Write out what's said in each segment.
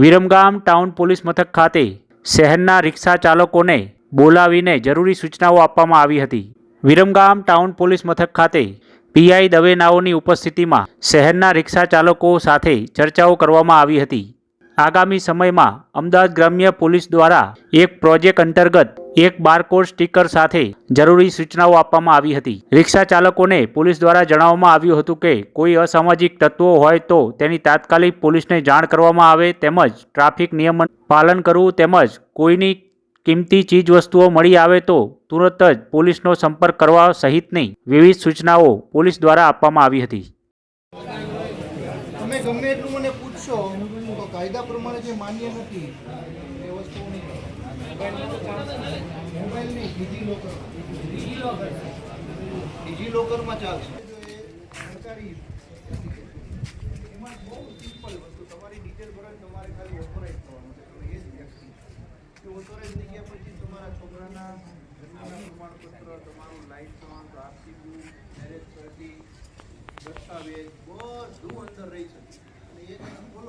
Viramgam town police મથક ખાતે શહેરના રિક્ષા ચાલકોને બોલાવીને જરૂરી સૂચનાઓ આપવામાં આવી હતી. વિરમગામ ટાઉન પોલીસ મથક ખાતે પીઆઈ દવેનાઓની ઉપસ્થિતિમાં શહેરના રિક્ષા ચાલકો સાથે ચર્ચાઓ કરવામાં આવી હતી. આગામી સમયમાં અમદાવાદ ગ્રામ્ય પોલીસ દ્વારા એક પ્રોજેક્ટ અંતર્ગત એક બારકોડ સ્ટીકર સાથે જરૂરી સૂચનાઓ આપવામાં આવી હતી. રિક્ષા ચાલકોને પોલીસ દ્વારા જણાવવામાં આવ્યું હતું કે કોઈ અસામાજિક તત્વો હોય તો તેની તાત્કાલિક પોલીસને જાણ કરવામાં આવે તેમજ ટ્રાફિક નિયમન પાલન કરવું તેમજ કોઈની કિંમતી ચીજવસ્તુઓ મળી આવે તો તુરંત જ પોલીસનો સંપર્ક કરવા સહિતની વિવિધ સૂચનાઓ પોલીસ દ્વારા આપવામાં આવી હતી. તમે ગમે એટલું મને પૂછશો, તો કાયદા પ્રમાણે જે માન્ય નથી, એ વસ્તુ નહીં મોબાઈલ નહીં ડીજી લોકર ડીજી લોકરમાં ચાલશે સરકારી એમાં બહુ સિમ્પલ વસ્તુ તમારી ડિટેલ ભરાય તમારે ખાલી ઓથોરાઇઝ કરવાનું છે તમે એ જ વ્યક્તિ ઓથોરાઇઝ થઈ ગયા પછી તમારા છોકરાના જન્મના પ્રમાણપત્ર તમારું licence RC book marriage certi દસ્તાવેજ બધું અંદર રહી શકે અને એ બોલો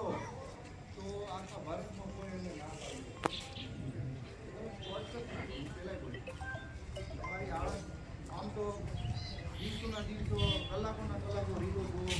દિવસોના દિવસો કલાકોના કલાકો રીલો જોવામાં